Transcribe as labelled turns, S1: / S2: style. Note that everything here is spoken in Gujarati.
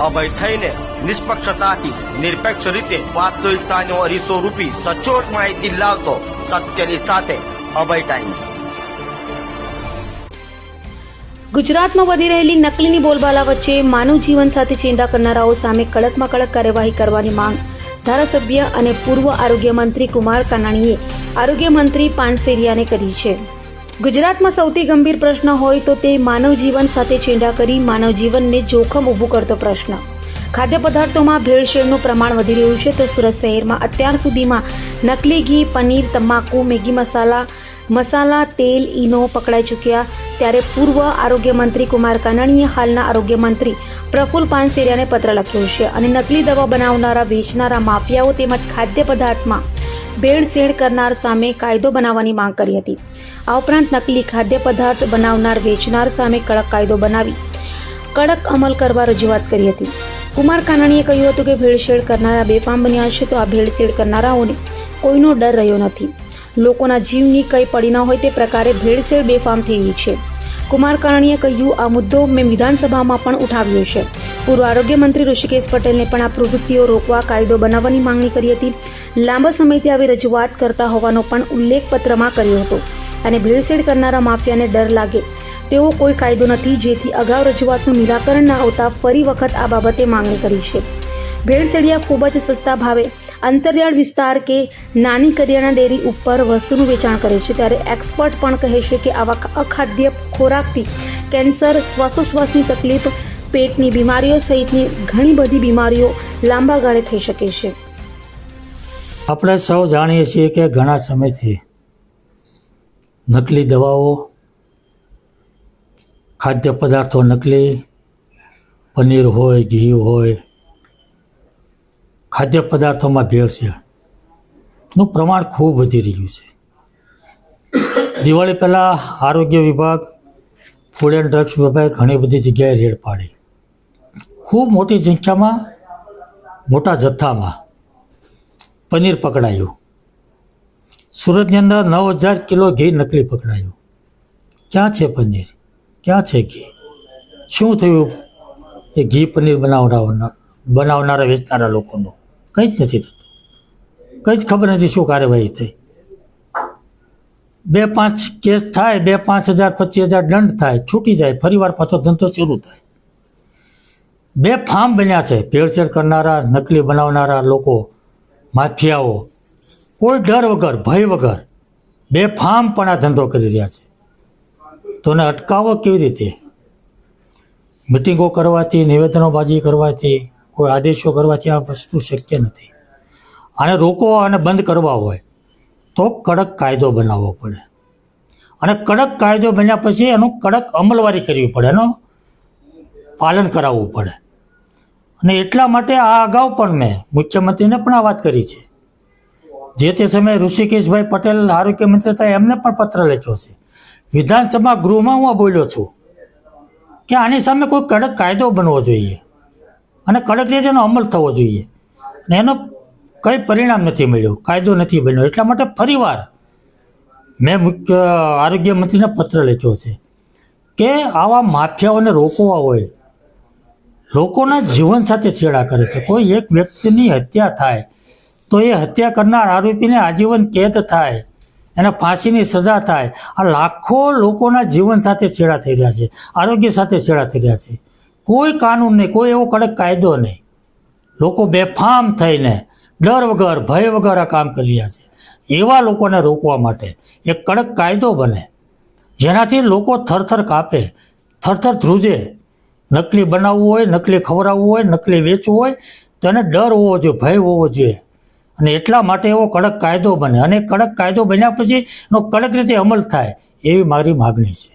S1: અભય થઈને નિષ્પક્ષતાથી, નિરપેક્ષ રીતે વાસ્તવિકતાનો અરીસો રૂપી સચોટ માહિતી લાવતો સત્યની સાથે અભય ટાઈમ્સ
S2: ગુજરાતમાં વધી રહેલી નકલીની બોલબાલા વચ્ચે માનવ જીવન સાથે ચિંતા કરનારાઓ સામે કડકમાં કડક કાર્યવાહી કરવાની માંગ. ધારાસભ્ય અને પૂર્વ આરોગ્ય મંત્રી કુમાર કાનાણીએ આરોગ્ય મંત્રી પાનસેરિયાને કરી છે. ગુજરાતમાં સૌથી ગંભીર પ્રશ્ન હોય તો તે માનવ જીવન સાથે ચેંડા કરી માનવ જીવનને જોખમ ઊભું કરતો પ્રશ્ન. ખાદ્ય પદાર્થોમાં ભેળસેળનું પ્રમાણ વધી રહ્યું છે તો સુરત શહેરમાં અત્યાર સુધીમાં નકલી ઘી, પનીર, તમાકુ, મેગી મસાલા મસાલા, તેલ, ઈનો પકડાઈ ચૂક્યા. ત્યારે પૂર્વ આરોગ્ય મંત્રી કુમાર કાનાણીએ હાલના આરોગ્ય મંત્રી પ્રફુલ પાનસેરિયાને પત્ર લખ્યો છે અને નકલી દવા બનાવનારા વેચનારા માફિયાઓ તેમજ ખાદ્ય પદાર્થમાં ભેળસેળ કરનાર સામે કાયદો બનાવવાની માંગ કરી હતી. આ ઉપરાંત નકલી ખાદ્ય પદાર્થ બનાવનાર, વેચનાર સામે કડક કાયદો બનાવી, કડક અમલ કરવા રજૂઆત કરી હતી. કુમાર કાનાણીએ કહ્યું હતું કે ભેળસેળ કરનારા બેફામ બન્યા છે, તો આ ભેળસેળ કરનારાઓને કોઈનો ડર રહ્યો નથી. લોકોના જીવની કંઈ પડી ન હોય તે પ્રકારે ભેળસેળ બેફામ થઈ છે. કુમાર કાનાણીએ કહ્યું, આ મુદ્દો મેં વિધાનસભામાં પણ ઉઠાવ્યો છે. પૂર્વ આરોગ્ય મંત્રી ઋષિકેશ પટેલને પણ આ પ્રવૃત્તિઓ રોકવા કાયદો બનાવવાની માંગણી કરી હતી. લાંબા સમયથી આવી રજૂઆત કરતા હોવાનો પણ ઉલ્લેખ પત્રમાં કર્યો હતો અને ભીડસેડ કરનારા માફિયાને ડર લાગે. તેવો કોઈ કાયદો નથી જેથી અગાઉ રજૂઆતનું નિરાકરણ ન આવતા ફરી વખત આ બાબતે માંગણી કરી છે. ભેળસેડિયા ખૂબ જ સસ્તા ભાવે અંતરિયાળ વિસ્તાર કે નાની કરિયાણા ડેરી ઉપર વસ્તુનું વેચાણ કરે છે ત્યારે એક્સપર્ટ પણ કહે છે કે આવા અખાદ્ય ખોરાકથી કેન્સર, શ્વાસોશ્વાસની તકલીફ પેટની બીમારીઓ સહિતની ઘણી બધી બીમારીઓ લાંબા ગાળે થઈ શકે છે.
S3: આપણે સૌ જાણીએ છીએ કે ઘણા સમયથી નકલી દવાઓ, ખાદ્ય પદાર્થો નકલી, પનીર હોય, ઘી હોય, ખાદ્ય પદાર્થોમાં ભેળસેળનું પ્રમાણ ખૂબ વધી રહ્યું છે. દિવાળી પહેલાં આરોગ્ય વિભાગ ફૂડ એન્ડ ડ્રગ્સ વિભાગે ઘણી બધી જગ્યાએ રેડ પાડી. ખૂબ મોટી સંખ્યામાં, મોટા જથ્થામાં પનીર પકડાયું. સુરતની અંદર નવ હજાર કિલો ઘી નકલી પકડાયું. ક્યાં છે પનીર? ક્યાં છે ઘી? શું થયું એ ઘી પનીર બનાવનારા બનાવનારા, વેચનારા લોકોનું? કંઈ જ નથી થતું. કંઈ જ ખબર નથી શું કાર્યવાહી થઈ. બે પાંચ કેસ થાય, બે પાંચ હજાર, પચીસ હજાર દંડ થાય, છૂટી જાય, ફરીવાર પાછો ધંધો શરૂ થાય. બે ફાર્મ બન્યા છે. ભેળસેળ કરનારા, નકલી બનાવનારા લોકો, માફિયાઓ. કોઈ ડર વગર, ભય વગર બે ફાર્મ પણ આ ધંધો કરી રહ્યા છે. તો એને અટકાવો કેવી રીતે? મિટિંગો કરવાથી, નિવેદનોબાજી કરવાથી, કોઈ આદેશો કરવાથી આ વસ્તુ શક્ય નથી. આને રોકવો અને બંધ કરવા હોય તો કડક કાયદો બનાવવો પડે. અને કડક કાયદો બન્યા પછી એનું કડક અમલવારી કરવી પડે, એનું પાલન કરાવવું પડે. અને એટલા માટે આ અગાઉ પણ મેં મુખ્યમંત્રીને પણ આ વાત કરી છે. જે તે સમયે ઋષિકેશભાઈ પટેલ આરોગ્ય મંત્રી હતા, એમને પણ પત્ર લખ્યો છે. વિધાનસભા ગૃહમાં હું બોલ્યો છું કે આની સામે કોઈ કડક કાયદો બનવો જોઈએ અને કડક રીતે એનો અમલ થવો જોઈએ. ને એનો કંઈ પરિણામ નથી મળ્યું, કાયદો નથી બન્યો. એટલા માટે ફરીવાર મેં મુખ્ય આરોગ્ય મંત્રીને પત્ર લખ્યો છે કે આવા માફિયાઓને રોકવા હોય લોકોના જીવન સાથે છેડા કરે છે. કોઈ એક વ્યક્તિની હત્યા થાય, તો એ હત્યા કરનાર આરોપીને આજીવન કેદ થાય, એને ફાંસીની સજા થાય. આ લાખો લોકોના જીવન સાથે છેડા થઈ રહ્યા છે, આરોગ્ય સાથે છેડા થઈ રહ્યા છે. કોઈ કાનૂન નહીં, કોઈ એવો કડક કાયદો નહીં. લોકો બેફામ થઈને ડર વગર, ભય વગર આ કામ કરી રહ્યા છે. એવા લોકોને રોકવા માટે એક કડક કાયદો બને, જેનાથી લોકો થરથર કાપે, થરથર ધ્રુજે નકલી બનાવવું હોય, નકલી ખવડાવવું હોય, નકલી વેચવું હોય, તો એને ડર હોવો જોઈએ, ભય હોવો જોઈએ. અને એટલા માટે એવો કડક કાયદો બને. અને કડક કાયદો બન્યા પછી એનો કડક રીતે અમલ થાય, એવી મારી માગણી છે.